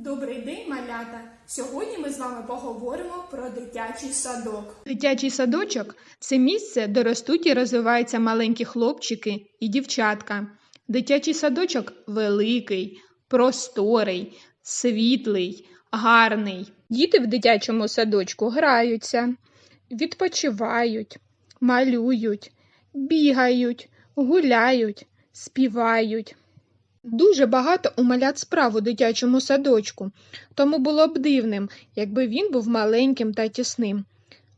Добрий день, малята! Сьогодні ми з вами поговоримо про дитячий садок. Дитячий садочок це місце, де ростуть і розвиваються маленькі хлопчики і дівчатка. Дитячий садочок великий, просторий, світлий, гарний. Діти в дитячому садочку граються, відпочивають, малюють, бігають, гуляють, співають. Дуже багато у малят справ у дитячому садочку, тому було б дивним, якби він був маленьким та тісним.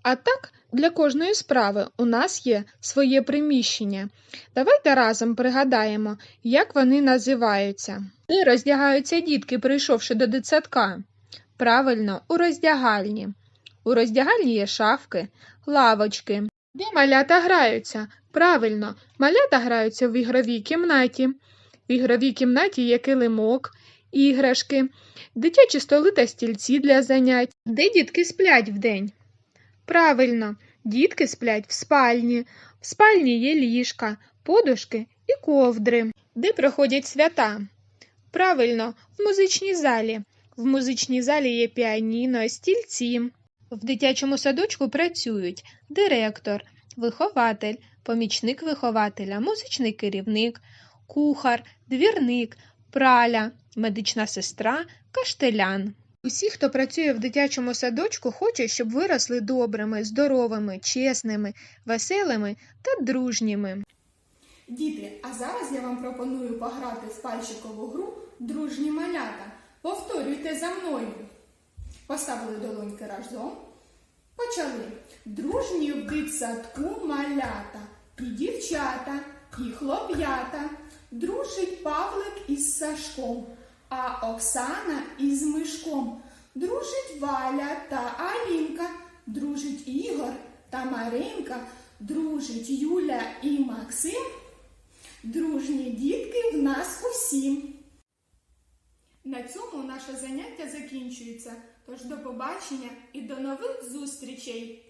А так, для кожної справи у нас є своє приміщення. Давайте разом пригадаємо, як вони називаються. Де роздягаються дітки, прийшовши до дитсадка? Правильно, у роздягальні. У роздягальні є шафки, лавочки. Де малята граються? Правильно, малята граються в ігровій кімнаті. В ігровій кімнаті є килимок, іграшки, дитячі столи та стільці для занять. Де дітки сплять вдень? Правильно, дітки сплять в спальні. В спальні є ліжка, подушки і ковдри. Де проходять свята? Правильно, в музичній залі. В музичній залі є піаніно, стільці. В дитячому садочку працюють директор, вихователь, помічник вихователя, музичний керівник, кухар, двірник, праля, медична сестра, каштелян. Усі, хто працює в дитячому садочку, хочуть, щоб виросли добрими, здоровими, чесними, веселими та дружніми. Діти, а зараз я вам пропоную пограти в пальчикову гру Дружні малята. Повторюйте за мною. Поставили долоньки разом. Почали. Дружні в дитсадку малята, і дівчата, і хлоп'ята. Дружить Павлик із Сашком, а Оксана із Мишком. Дружить Валя та Алінка, дружить Ігор та Маринка, дружить Юля і Максим. Дружні дітки в нас усі. На цьому наше заняття закінчується. Тож до побачення і до нових зустрічей!